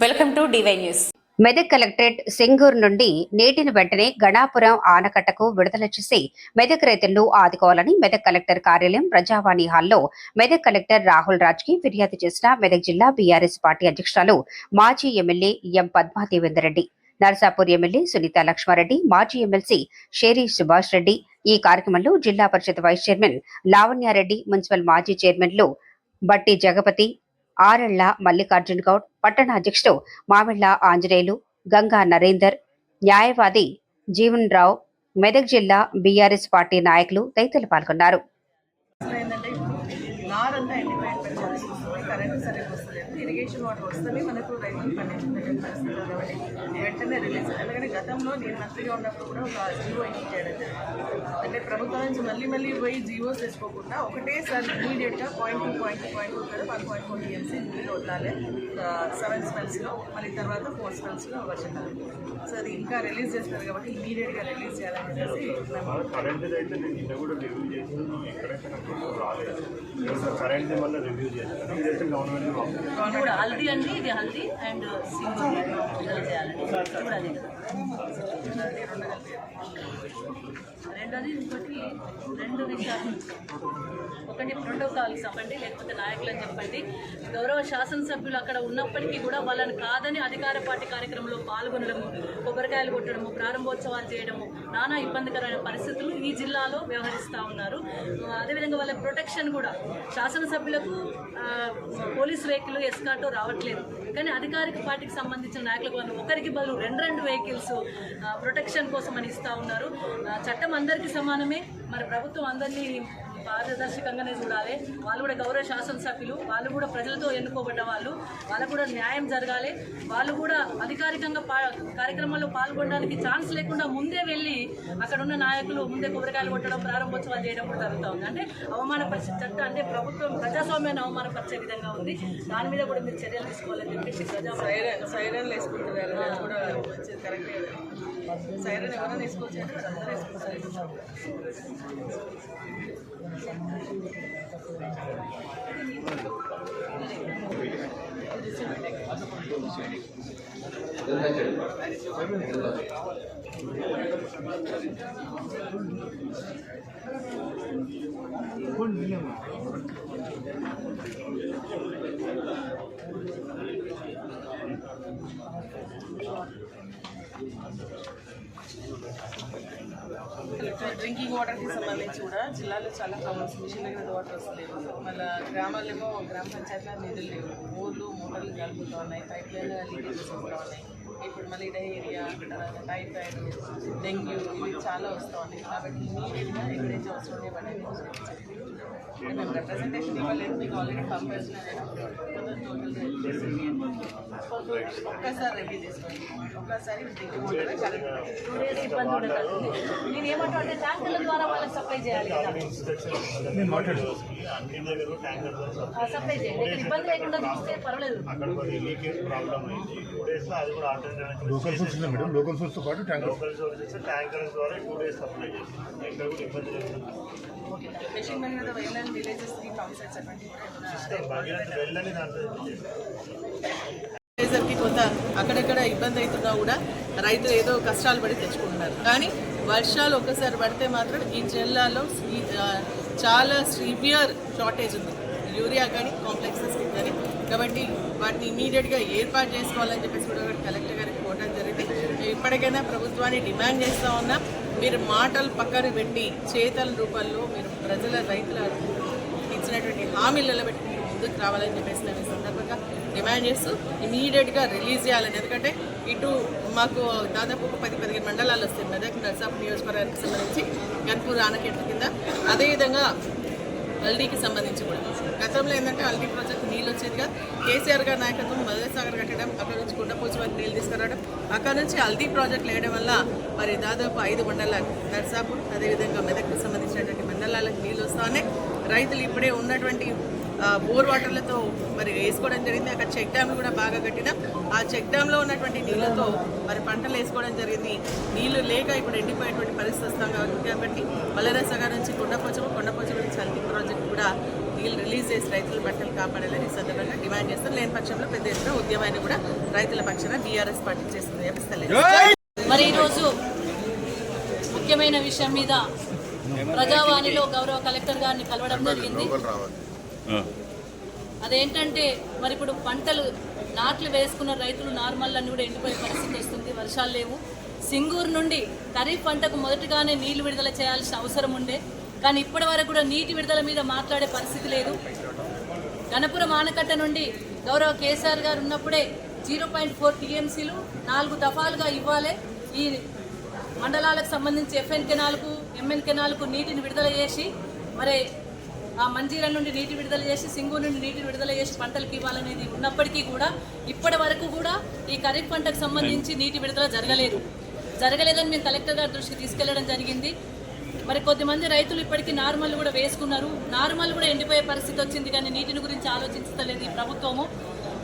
Welcome to DY news. Medak collectorate Singur నుండి నీటిని వెంటనే గణాపురం ఆనకట్టకు విడుదల చేసి మెదక్ రైతులను ఆదుకోవాలని మెదక్ కలెక్టర్ కార్యాలయం ప్రజావాణి హాల్లో మెదక్ కలెక్టర్ రాహుల్ రాజ్కి ఫిర్యాదు చేసిన మెదక్ జిల్లా బీఆర్ఎస్ పార్టీ అధ్యక్షురాలు మాజీ MLA M Padma Devender Reddy Narsapur MLA Sunitha Laxma Reddy మాజీ ఎమ్మెల్సీ షేరి సుభాష్ రెడ్డి ఈ కార్యక్రమంలో zilla parishad vice chairman Lavanya Reddy municipal మాజీ చైర్మన్లు బట్టి జగపతి ఆరెళ్ళ మల్లికార్జున్ గౌడ్ పట్టణ అధ్యక్షుడు మామిళ్ళ ఆంజనేయులు గంగా నరేందర్ న్యాయవాది జీవన్ రావు మెదక్ జిల్లా బీఆర్ఎస్ పార్టీ నాయకులు తదితరులు పాల్గొన్నారు. గతంలో నేను మంత్రిగా ఉన్నప్పుడు కూడా ఒక జీవో ఇష్యూ చేయడం జరిగింది. అంటే ప్రభుత్వం నుంచి మళ్ళీ మళ్ళీ పోయి జీవోస్ తెచ్చుకోకుండా ఒకటేసారి ఇమీడియట్గా point two point two point two కదా వన్ పాయింట్ ఫోర్ టీఎంసీ నీళ్ళు వదలాలి. సెవెన్ స్మెల్స్లో మళ్ళీ తర్వాత ఫోర్ స్మెల్స్లో వర్షాకాలం సో అది ఇంకా రిలీజ్ చేస్తారు కాబట్టి ఇమీడియట్గా రిలీజ్ చేయాలని చెప్పేసి అండి ఇది హల్దీ అండ్ సింగిల్ విడుదల చేయాలండి ఇది కూడా అదే రెండోది ఇంకోటి రెండు విషయాలు. ఒకటి ప్రోటోకాల్ చెప్పండి లేకపోతే నాయకులు చెప్పండి. గౌరవ శాసనసభ్యులు అక్కడ ఉన్నప్పటికీ కూడా వాళ్ళని కాదని అధికార పార్టీ కార్యక్రమంలో పాల్గొనడము కొబ్బరికాయలు కొట్టడము ప్రారంభోత్సవాలు చేయడము నానా ఇబ్బందికరమైన పరిస్థితులు ఈ జిల్లాలో వ్యవహరిస్తూ ఉన్నారు. అదేవిధంగా వాళ్ళ ప్రొటెక్షన్ కూడా శాసనసభ్యులకు పోలీస్ వెహికల్ ఎస్కాటో రావట్లేదు. కానీ అధికారిక పార్టీకి సంబంధించిన నాయకులకు వాళ్ళు ఒకరికి బదులు రెండు రెండు వెహికల్స్ ప్రొటెక్షన్ కోసం అని ఇస్తూ ఉన్నారు. చట్టం అందరికీ సమానమే. మరి ప్రభుత్వం అందరినీ పారదర్శకంగానే చూడాలి. వాళ్ళు కూడా గౌరవ శాసనసభ్యులు వాళ్ళు కూడా ప్రజలతో ఎన్నుకోబడ్డ వాళ్ళు వాళ్ళకు కూడా న్యాయం జరగాలి. వాళ్ళు కూడా అధికారికంగా కార్యక్రమాల్లో పాల్గొనడానికి ఛాన్స్ లేకుండా ముందే వెళ్ళి అక్కడ ఉన్న నాయకులు ముందే కొబ్బరికాయలు కొట్టడం ప్రారంభోత్సవాలు చేయడం కూడా జరుగుతూ ఉంది. అంటే అవమానపరిచే చట్టం అంటే ప్రభుత్వం ప్రజాస్వామ్యాన్ని అవమానపరిచే విధంగా ఉంది. దాని మీద కూడా మీరు చర్యలు తీసుకోవాలని చెప్పేసి ప్రజా సైరన్ సైరన్ వేసుకుంటారు కూడా మంచిది కరెక్టే సైరన్ ఎవరైనా వేసుకోవచ్చు అందరూ మరి అందరూ వేసుకుంటారు డ్రింకింగ్ వాటర్కి సంబంధించి కూడా జిల్లాలో చాలా ప్రాబ్లమ్స్ మిషన్ దగ్గర వాటర్ వస్తలేవు మళ్ళీ గ్రామాలేమో గ్రామ పంచాయతీలో నిధులు లేవు. ఊర్లు మోటార్లు కలుపుతూ ఉన్నాయి పైప్ లైన్ లీకేజెస్ వస్తూ ఉన్నాయి. ఇప్పుడు మళ్ళీ డయేరియా తర్వాత టైఫాయిడ్ డెంగ్యూ ఇవి చాలా వస్తూ ఉన్నాయి కాబట్టి ఇమీడియట్గా ఎక్కడైతే లేవు అనేది మేము రిప్రజెంటేషన్ ఇవ్వలేదు మీకు ఆల్రెడీ పంపేసిన ఒక్కసారి చేసుకోండి నేను ఏమంటా ట్యాంకుల ద్వారా వాళ్ళకి సప్లై చేయాలి సప్లై చేయండి. ఇబ్బంది లేకుండా చూస్తే పర్వాలేదు. అక్కడ కొన్ని లీకేజ్ ప్రాబ్లం అయింది. టూ డేస్ అది కూడా లోకల్ సోర్స్ ఉంది మేడం లోకల్ సోర్స్తో పాటు ట్యాంకర్ లోకల్ సోర్సెస్ ట్యాంకర్స్ ద్వారా టూ డేస్ సప్లై చేస్తాం ఎక్కడ కూడా ఇబ్బంది లేదు. మెషిన్ మీద మీద వెళ్ళని విలేజెస్కి పంప్ సెట్స్ అటువంటి భగీరథ వెళ్ళని దాంట్లో కి కొంత అక్కడక్కడ ఇబ్బంది అవుతున్నా కూడా రైతులు ఏదో కష్టాలు పడి తెచ్చుకుంటున్నారు. కానీ వర్షాలు ఒక్కసారి పడితే మాత్రం ఈ జిల్లాలో చాలా సివియర్ షార్టేజ్ ఉంది. యూరియా కానీ కాంప్లెక్సెస్ కానీ. కాబట్టి వాటిని ఇమీడియట్గా ఏర్పాటు చేసుకోవాలని చెప్పేసి కూడా ఒకటి కలెక్టర్ గారికి పోవడం జరిగింది. ఇప్పటికైనా ప్రభుత్వాన్ని డిమాండ్ చేస్తూ ఉన్నాం. మీరు మాటలు పక్కన పెట్టి చేతల రూపంలో మీరు ప్రజల రైతుల ఇచ్చినటువంటి హామీలు పెట్టి ముందుకు రావాలని చెప్పేసి నేను ఈ సందర్భంగా డిమాండ్ చేస్తూ ఇమీడియట్గా రిలీజ్ చేయాలని. ఎందుకంటే ఇటు మాకు దాదాపు ఒక పది పదిహేను మండలాలు వస్తాయి. మెదక్ నర్సాపు నియోజకవర్గానికి సంబంధించి గన్పూర్ ఆనకెట్ల కింద. అదేవిధంగా అల్డీకి సంబంధించి కూడా. గతంలో ఏంటంటే అల్డీ ప్రాజెక్ట్ నీళ్ళు వచ్చేదిగా కేసీఆర్ గారి నాయకత్వం మదర్ కట్టడం అక్కడ నుంచి గుండపోచి వరకు నీళ్ళు తీసుకురావడం అక్కడ నుంచి అల్దీ ప్రాజెక్ట్ వేయడం వల్ల మరి దాదాపు ఐదు మండలాలు నర్సాపూర్ అదేవిధంగా మెదక్కి సంబంధించినటువంటి మండలాలకు నీళ్ళు వస్తానే రైతులు ఇప్పుడే ఉన్నటువంటి బోర్ వాటర్లతో మరి వేసుకోవడం జరిగింది. అక్కడ చెక్ డ్యామ్ కూడా బాగా కట్టిన. ఆ చెక్ డ్యామ్లో ఉన్నటువంటి నీళ్ళతో మరి పంటలు వేసుకోవడం జరిగింది. నీళ్ళు లేక ఇప్పుడు ఎండిపోయేటువంటి పరిస్థితి వస్తాం కాబట్టి కాబట్టి మల్లరసగా నుంచి కొండపోచము కొండపోచం నుంచి అల్లి ప్రాజెక్ట్ కూడా నీళ్ళు రిలీజ్ చేసి రైతుల పంటలు కాపాడాలని సందర్భంగా డిమాండ్ చేస్తారు. లేని పక్షంలో పెద్ద ఎత్తున ఉద్యమాన్ని కూడా రైతుల పక్షాన బీఆర్ఎస్ పార్టీ చేస్తుంది మరి ఈరోజు ముఖ్యమైన విషయం మీద ప్రజావాణిలో గౌరవ కలెక్టర్ గారిని కలవడం జరిగింది. అదేంటంటే మరి ఇప్పుడు పంటలు నాట్లు వేసుకున్న రైతులు నార్మల్ అన్ని కూడా ఎండిపోయే పరిస్థితి వస్తుంది. వర్షాలు లేవు. సింగూరు నుండి ఖరీఫ్ పంటకు మొదటగానే నీళ్ళు విడుదల చేయాల్సిన అవసరం ఉండే. కానీ ఇప్పటి వరకు కూడా నీటి విడుదల మీద మాట్లాడే పరిస్థితి లేదు. గణపురం ఆనకట్ట నుండి గౌరవ కేసీఆర్ గారు ఉన్నప్పుడే జీరో పాయింట్ ఫోర్ టీఎంసీలు నాలుగు దఫాలుగా ఇవ్వాలి. ఈ మండలాలకు సంబంధించి ఎఫ్ఎన్ కెనాల్కు ఎంఎన్ కెనాల్కు నీటిని విడుదల చేసి మరి ఆ మంజీరా నుండి నీటి విడుదల చేసి సింగు నుండి నీటిని విడుదల చేసి పంటలకు ఇవ్వాలనేది ఉన్నప్పటికీ కూడా ఇప్పటి వరకు కూడా ఈ ఖరీఫ్ పంటకు సంబంధించి నీటి విడుదల జరగలేదు. జరగలేదని మేము కలెక్టర్ గారి దృష్టికి తీసుకెళ్ళడం జరిగింది. మరి కొద్దిమంది రైతులు ఇప్పటికీ నార్మల్ కూడా వేసుకున్నారు. నార్మల్ కూడా ఎండిపోయే పరిస్థితి వచ్చింది కానీ నీటిని గురించి ఆలోచించలేదు ఈ ప్రభుత్వము.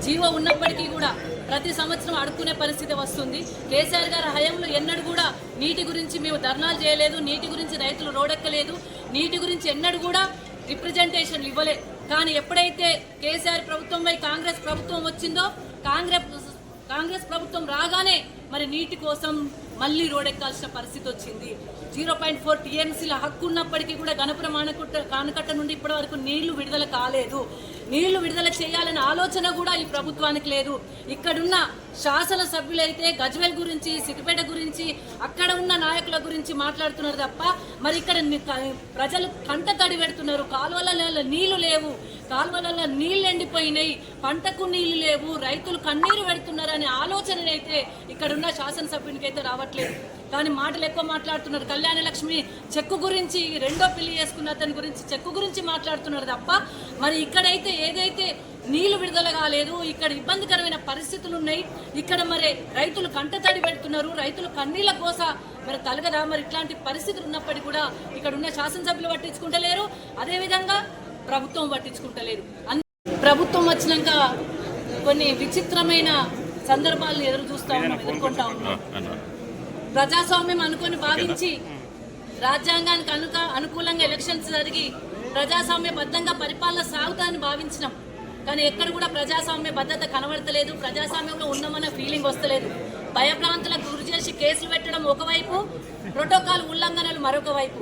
జీవో ఉన్నప్పటికీ కూడా ప్రతి సంవత్సరం అడుక్కునే పరిస్థితి వస్తుంది. కేసీఆర్ గారి హయాంలో ఎన్నడూ కూడా నీటి గురించి మేము ధర్నాలు చేయలేదు నీటి గురించి రైతులు రోడెక్కలేదు నీటి గురించి ఎన్నడూ కూడా రిప్రజెంటేషన్ ఇవ్వలే. కానీ ఎప్పుడైతే కేసీఆర్ ప్రభుత్వంపై కాంగ్రెస్ ప్రభుత్వం వచ్చిందో కాంగ్రెస్ కాంగ్రెస్ ప్రభుత్వం రాగానే మరి నీటి కోసం మళ్ళీ రోడెక్కాల్సిన పరిస్థితి వచ్చింది. జీరో పాయింట్ ఫోర్ టీఎంసీల హక్కు ఉన్నప్పటికీ కూడా గణపురం ఆనకట్ట కానకట్ట నుండి ఇప్పటి వరకు నీళ్ళు విడుదల కాలేదు. నీళ్ళు విడుదల చేయాలనే ఆలోచన కూడా ఈ ప్రభుత్వానికి లేదు. ఇక్కడున్న శాసన సభ్యులైతే గజ్వెల్ గురించి సిద్దిపేట గురించి అక్కడ ఉన్న నాయకుల గురించి మాట్లాడుతున్నారు తప్ప మరి ఇక్కడ ప్రజలు కంట తడి పెడుతున్నారు. కాలువలలో నీళ్ళు లేవు. కాల్వలలో నీళ్ళు ఎండిపోయినాయి పంటకు నీళ్ళు లేవు. రైతులు కన్నీరు పెడుతున్నారనే ఆలోచననైతే ఇక్కడున్న శాసనసభ్యునికి అయితే రావట్లేదు. కానీ మాటలు ఎక్కువ మాట్లాడుతున్నారు. కళ్యాణ లక్ష్మి చెక్కు గురించి రెండో పెళ్ళి చేసుకున్న అతని గురించి చెక్కు గురించి మాట్లాడుతున్నారు తప్ప మరి ఇక్కడైతే ఏదైతే నీళ్ళు విడుదల కాలేదు ఇక్కడ ఇబ్బందికరమైన పరిస్థితులు ఉన్నాయి ఇక్కడ మరి రైతులు కంటతడి పెడుతున్నారు రైతులు కన్నీళ్ళ కోస మరి తలగదా మరి ఇట్లాంటి పరిస్థితులు ఉన్నప్పటికీ కూడా ఇక్కడ ఉన్న శాసనసభ్యులు పట్టించుకుంటలేరు. అదేవిధంగా ప్రభుత్వం పట్టించుకుంటలేదు. ప్రభుత్వం వచ్చినాక కొన్ని విచిత్రమైన సందర్భాలను ఎదురు చూస్తా ఉన్నాం ఎదుర్కొంటా ఉన్నాం. ప్రజాస్వామ్యం అనుకొని భావించి రాజ్యాంగానికి అనుక అనుకూలంగా ఎలక్షన్స్ జరిగి ప్రజాస్వామ్యబద్ధంగా పరిపాలన సాగుతాదని భావించినాం. కానీ ఎక్కడ కూడా ప్రజాస్వామ్య భద్రత కనబడతలేదు. ప్రజాస్వామ్యంలో ఉన్నామన్న ఫీలింగ్ వస్తలేదు. భయభ్రాంతులకు గురి చేసి కేసులు పెట్టడం ఒకవైపు ప్రోటోకాల్ ఉల్లంఘనలు మరొక వైపు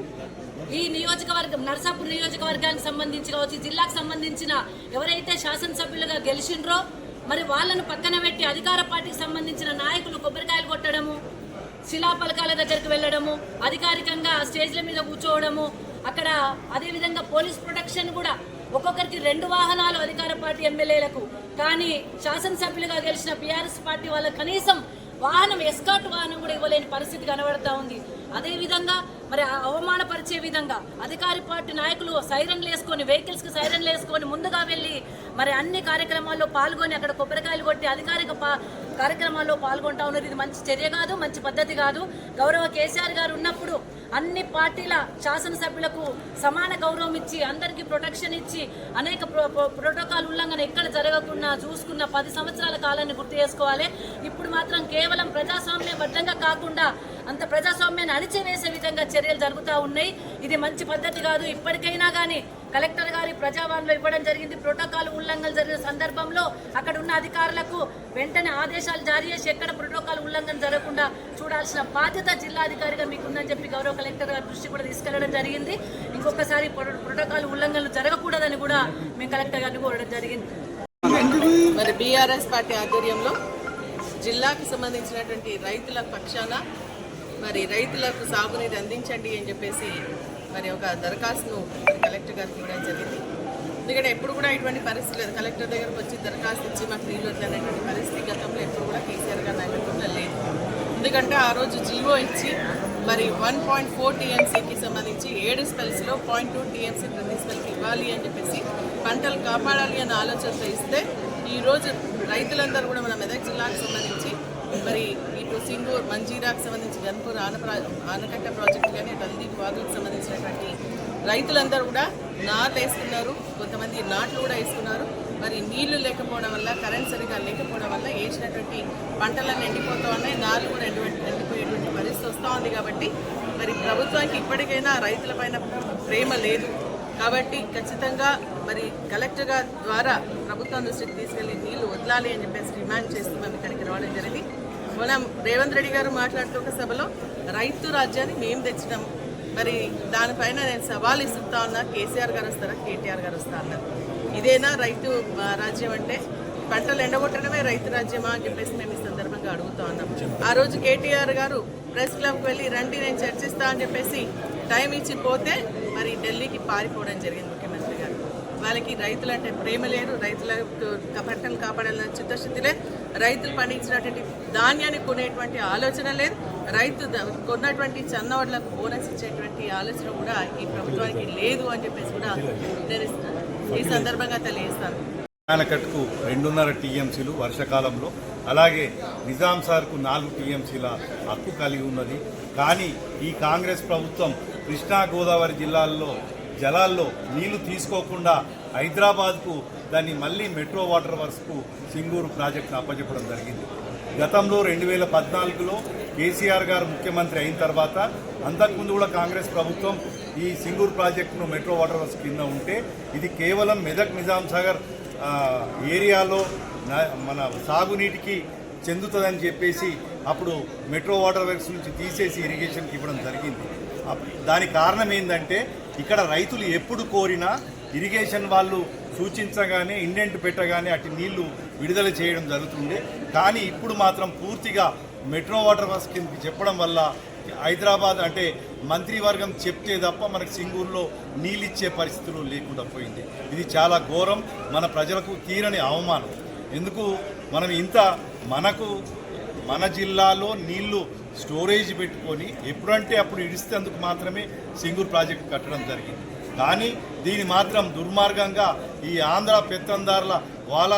ఈ నియోజకవర్గం నర్సాపూర్ నియోజకవర్గానికి సంబంధించి కావచ్చు జిల్లాకు సంబంధించిన ఎవరైతే శాసనసభ్యులుగా గెలిచిండ్రో మరి వాళ్ళను పక్కన పెట్టి అధికార పార్టీకి సంబంధించిన నాయకులు కొబ్బరికాయలు కొట్టడము శిలాపలకాల దగ్గరికి వెళ్ళడము అధికారికంగా స్టేజ్ల మీద కూర్చోవడము అక్కడ అదేవిధంగా పోలీస్ ప్రొటెక్షన్ కూడా ఒక్కొక్కరికి రెండు వాహనాలు అధికార పార్టీ ఎమ్మెల్యేలకు. కానీ శాసనసభ్యులుగా గెలిచిన బీఆర్ఎస్ పార్టీ వాళ్ళ కనీసం వాహనం ఎస్కాట్ వాహనం కూడా ఇవ్వలేని పరిస్థితి కనబడతా ఉంది. అదే విధంగా మరి అవమానపరిచే విధంగా అధికారి పార్టీ నాయకులు సైరన్లు వేసుకొని వెహికల్స్కి సైరన్లు వేసుకొని ముందుగా వెళ్ళి మరి అన్ని కార్యక్రమాల్లో పాల్గొని అక్కడ కొబ్బరికాయలు కొట్టి అధికారిక పా కార్యక్రమాల్లో పాల్గొంటా ఉన్నారు. ఇది మంచి చర్య కాదు మంచి పద్ధతి కాదు. గౌరవ కేసీఆర్ గారు ఉన్నప్పుడు అన్ని పార్టీల శాసనసభ్యులకు సమాన గౌరవం ఇచ్చి అందరికీ ప్రొటెక్షన్ ఇచ్చి అనేక ప్రోటోకాల్ ఉల్లంఘన ఎక్కడ జరగకుండా చూసుకున్న పది సంవత్సరాల కాలాన్ని గుర్తు చేసుకోవాలి. ఇప్పుడు మాత్రం కేవలం ప్రజాస్వామ్యబద్ధంగా కాకుండా అంత ప్రజాస్వామ్యాన్ని అణిచివేసే విధంగా చర్యలు జరుగుతూ ఉన్నాయి. ఇది మంచి పద్ధతి కాదు. ఇప్పటికైనా కానీ కలెక్టర్ గారి ప్రజావాణిలో ఇవ్వడం జరిగింది. ప్రోటోకాల్ ఉల్లంఘన జరిగిన సందర్భంలో అక్కడ ఉన్న అధికారులకు వెంటనే ఆదేశాలు జారీ చేసి ఎక్కడ ప్రోటోకాల్ ఉల్లంఘన జరగకుండా చూడాల్సిన బాధ్యత జిల్లాధికారిగా మీకుందని చెప్పి గౌరవ కలెక్టర్ గారి దృష్టి కూడా తీసుకెళ్ళడం జరిగింది. ఇంకొకసారి ప్రోటోకాల్ ఉల్లంఘనలు జరగకూడదని కూడా మేము కలెక్టర్ గారిని కోరడం జరిగింది. మరి బీఆర్ఎస్ పార్టీ ఆధ్వర్యంలో జిల్లాకు సంబంధించినటువంటి రైతుల పక్షాన మరి రైతులకు సాగునీరు అందించండి అని చెప్పేసి మరి ఒక దరఖాస్తును కలెక్టర్ గారికి ఇవ్వడం జరిగింది. ఎందుకంటే ఎప్పుడు కూడా ఇటువంటి పరిస్థితి లేదు. కలెక్టర్ దగ్గరకు వచ్చి దరఖాస్తు ఇచ్చి మాకు నీళ్ళు వద్దనేటువంటి పరిస్థితి గతంలో ఎప్పుడు కూడా కేసీఆర్ గారి నాయకత్వంలో లేదు. ఎందుకంటే ఆ రోజు జీవో ఇచ్చి మరి వన్ పాయింట్ ఫోర్ టీఎంసీకి సంబంధించి ఏడు స్పెల్స్లో పాయింట్ టూ టీఎంసీ ప్రతి స్పెల్కి ఇవ్వాలి అని చెప్పేసి పంటలు కాపాడాలి అన్న ఆలోచనతో ఇస్తే ఈరోజు రైతులందరూ కూడా మన మెదక్ జిల్లాకు సంబంధించి మరి సింగూర్ మంజీరాకు సంబంధించి గన్పూర్ ఆనప్రా ఆనకట్ట ప్రాజెక్టు కానీ హల్దీ వాగులకు సంబంధించినటువంటి రైతులందరూ కూడా నాట్లు వేసుకున్నారు. కొంతమంది నాట్లు కూడా వేసుకున్నారు. మరి నీళ్ళు లేకపోవడం వల్ల కరెంట్ సరిగా లేకపోవడం వల్ల వేసినటువంటి పంటలన్నీ ఎండిపోతూ ఉన్నాయి. నాళ్ళు కూడా ఎండిపోయేటువంటి పరిస్థితి వస్తూ ఉంది కాబట్టి మరి ప్రభుత్వానికి ఇప్పటికైనా రైతుల పైన ప్రేమ లేదు. కాబట్టి ఖచ్చితంగా మరి కలెక్టర్ గారి ద్వారా ప్రభుత్వం దృష్టికి తీసుకెళ్ళి నీళ్ళు వదలాలి అని చెప్పేసి డిమాండ్ చేస్తూ మేము ఇక్కడికి రావడం జరిగింది. మనం రేవంత్ రెడ్డి గారు మాట్లాడుతున్న సభలో రైతు రాజ్యాన్ని మేము తెచ్చినాం. మరి దానిపైన నేను సవాల్ ఇస్తుంటా ఉన్నా కేసీఆర్ గారు వస్తారా కేటీఆర్ గారు వస్తా అన్నారు ఇదేనా రైతు రాజ్యం అంటే? పంటలు ఎండగొట్టడమే రైతు రాజ్యమా అని చెప్పేసి మేము ఈ సందర్భంగా అడుగుతా ఉన్నాం. ఆ రోజు కేటీఆర్ గారు ప్రెస్ క్లబ్కి వెళ్ళి రండి నేను చర్చిస్తా అని చెప్పేసి టైం ఇచ్చి పోతే మరి ఢిల్లీకి పారిపోవడం జరిగింది ముఖ్యమంత్రి గారు. వాళ్ళకి రైతులు అంటే ప్రేమ లేరు రైతులకు పంటలు కాపాడాలన్న చిత్తశుద్ధిలే రైతులు పండించినటువంటి ధాన్యాన్ని కొనేటువంటి ఆలోచన లేదు. రైతు ద- కొన్నటువంటి చన్నవడ్లకు బోనస్ ఇచ్చేటువంటి ఆలోచన కూడా ఈ ప్రభుత్వానికి లేదు అని చెప్పేసి కూడా నేను ఈ సందర్భంగా తెలియజేస్తాను. ఆనకట్టుకు రెండున్నర టీఎంసీలు వర్షకాలంలో అలాగే నిజాం సార్కు నాలుగు టీఎంసీల హక్కు కలిగి ఉన్నది. కానీ ఈ కాంగ్రెస్ ప్రభుత్వం కృష్ణా గోదావరి జిల్లాల్లో జలాల్లో నీళ్ళు తీసుకోకుండా హైదరాబాద్కు దాన్ని మళ్ళీ మెట్రో వాటర్ వర్క్స్కు సింగూరు ప్రాజెక్టును అప్పచెప్పడం జరిగింది. గతంలో రెండు వేల పద్నాలుగులో కేసీఆర్ గారు ముఖ్యమంత్రి అయిన తర్వాత అంతకుముందు కూడా కాంగ్రెస్ ప్రభుత్వం ఈ సింగూరు ప్రాజెక్టును మెట్రో వాటర్ వర్క్స్ కింద ఉంటే ఇది కేవలం మెదక్ నిజాం సాగర్ ఏరియాలో మన సాగునీటికి చెందుతుందని చెప్పేసి అప్పుడు మెట్రో వాటర్ వర్క్స్ నుంచి తీసేసి ఇరిగేషన్కి ఇవ్వడం జరిగింది. దాని దానికి కారణం ఏంటంటే ఇక్కడ రైతులు ఎప్పుడు కోరినా ఇరిగేషన్ వాళ్ళు సూచించగానే ఇండెంట్ పెట్టగానే అటు నీళ్ళు విడుదల చేయడం జరుగుతుంది. కానీ ఇప్పుడు మాత్రం పూర్తిగా మెట్రో వాటర్ వర్క్స్ కిందకి చెప్పడం వల్ల హైదరాబాద్ అంటే మంత్రివర్గం చెప్తే తప్ప మనకు సింగూరులో నీళ్ళిచ్చే పరిస్థితులు లేకుండా పోయింది. ఇది చాలా ఘోరం. మన ప్రజలకు తీరని అవమానం. ఎందుకు? మనం ఇంత మనకు మన జిల్లాలో నీళ్ళు స్టోరేజ్ పెట్టుకొని ఎప్పుడంటే అప్పుడు ఇడిస్తేందుకు మాత్రమే సింగూర్ ప్రాజెక్టు కట్టడం జరిగింది. కానీ దీని మాత్రం దుర్మార్గంగా ఈ ఆంధ్ర పెత్తందారుల వాళ్ళ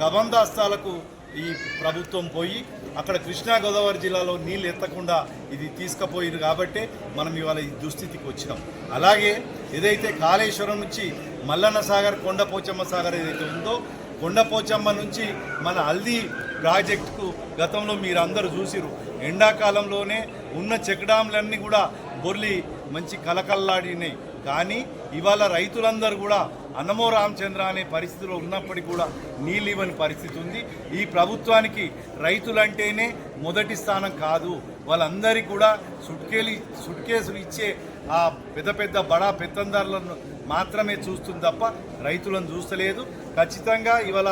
కబందాస్తాలకు ఈ ప్రభుత్వం పోయి అక్కడ కృష్ణా గోదావరి జిల్లాలో నీళ్ళు ఎత్తకుండా ఇది తీసుకుపోయింది కాబట్టి మనం ఇవాళ ఈ దుస్థితికి వచ్చినాం. అలాగే ఏదైతే కాళేశ్వరం నుంచి మల్లన్న సాగర్ కొండపోచమ్మ సాగర్ ఏదైతే ఉందో కొండపోచమ్మ నుంచి మన హల్దీ ప్రాజెక్టుకు గతంలో మీరు అందరూ చూసిరు ఎండాకాలంలోనే ఉన్న చెక్ డ్యాంలన్నీ కూడా బొర్లి మంచి కలకల్లాడినాయి. కానీ ఇవాళ రైతులందరూ కూడా అన్నమో రామచంద్ర అనే పరిస్థితిలో ఉన్నప్పటికీ కూడా నీళ్ళు ఇవ్వని పరిస్థితి ఉంది. ఈ ప్రభుత్వానికి రైతులంటేనే మొదటి స్థానం కాదు. వాళ్ళందరికీ కూడా సుట్కేలు సుట్కేసులు ఇచ్చే ఆ పెద్ద పెద్ద బడా పెత్తందారులను మాత్రమే చూస్తుంది తప్ప రైతులను చూస్తలేదు. ఖచ్చితంగా ఇవాళ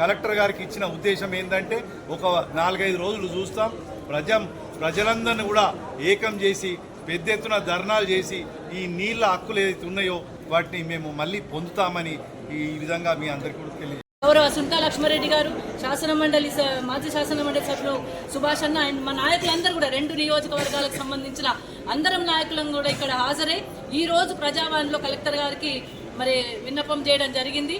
కలెక్టర్ గారికి ఇచ్చిన ఉద్దేశం ఏంటంటే ఒక నాలుగైదు రోజులు చూస్తాం. ప్రజ ప్రజలందరినీ కూడా ఏకం చేసి పెద్ద ఎత్తున ధర్నాలు చేసి ఈ నీళ్ళ హక్కులు ఏదైతే ఉన్నాయో వాటిని మేము మళ్ళీ పొందుతామని ఈ విధంగా మీ అందరికీ కూడా తెలియజేస్తాం గౌరవ సుంతా లక్ష్మారెడ్డి గారు శాసన మండలి స- మాజీ శాసన మండలి సభ్యులు సుభాష్ అన్న అండ్ మా నాయకులందరూ కూడా రెండు నియోజకవర్గాలకు సంబంధించిన అందరం నాయకులను కూడా ఇక్కడ హాజరై. ఈ రోజు ప్రజావాణిలో కలెక్టర్ గారికి మరి విన్నపం చేయడం జరిగింది.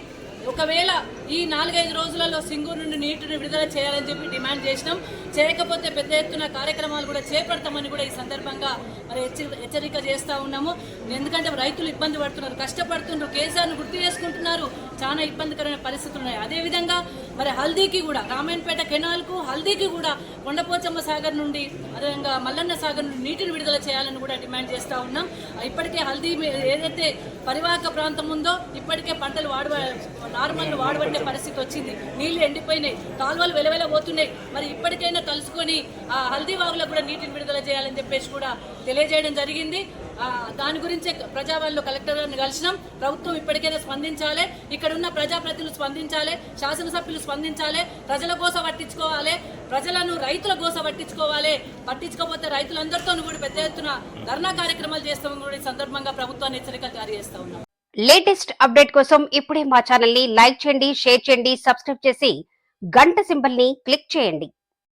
ఒకవేళ ఈ నాలుగైదు రోజులలో సింగూరు నుండి నీటిని విడుదల చేయాలని చెప్పి డిమాండ్ చేసినాం. చేయకపోతే పెద్ద ఎత్తున కార్యక్రమాలు కూడా చేపడతామని కూడా ఈ సందర్భంగా మరి హెచ్చరిక చేస్తూ ఉన్నాము. ఎందుకంటే రైతులు ఇబ్బంది పడుతున్నారు కష్టపడుతున్నారు కేసీఆర్ను గుర్తు చేసుకుంటున్నారు. చాలా ఇబ్బందికరమైన పరిస్థితులు ఉన్నాయి. అదేవిధంగా మరి హల్దీకి కూడా రామాయణపేట కెనాల్కు హల్దీకి కూడా కొండపోచమ్మ సాగర్ నుండి అదేవిధంగా మల్లన్న సాగర్ నుండి నీటిని విడుదల చేయాలని కూడా డిమాండ్ చేస్తూ ఉన్నాం. ఇప్పటికే హల్దీ ఏదైతే పరివాహక ప్రాంతం ఉందో ఇప్పటికే పంటలు వాడవ నార్మల్ వాడబట్టే పరిస్థితి వచ్చింది. నీళ్ళు ఎండిపోయినాయి కాలువలు వెలవెల పోతున్నాయి మరి ఇప్పటికైనా కలుసుకొని ఆ హల్దీ వాగులో కూడా నీటిని విడుదల చేయాలని చెప్పేసి కూడా తెలియజేయడం జరిగింది. దాని గురించే ప్రజావాణిలో కలెక్టర్ గారిని కలిసినాం. ప్రభుత్వం ఇప్పటికైనా స్పందించాలి. ఇక్కడ ఉన్న ప్రజాప్రతినిధులు స్పందించాలి. శాసనసభ్యులు స్పందించాలి. ప్రజల కోసం పట్టించుకోవాలి. ప్రజలను రైతుల కోసం పట్టించుకోవాలి. పట్టించుకోకపోతే రైతులందరితో కూడా పెద్ద ఎత్తున ధర్నా కార్యక్రమాలు చేస్తామని కూడా సందర్భంగా ప్రభుత్వాన్ని హెచ్చరికలు జారీ చేస్తా ఉన్నాం. లేటెస్ట్ అప్డేట్ కోసం ఇప్పుడే మా ఛానల్ని లైక్ చేయండి షేర్ చేయండి సబ్స్క్రైబ్ చేసి గంట సింబల్ని క్లిక్ చేయండి.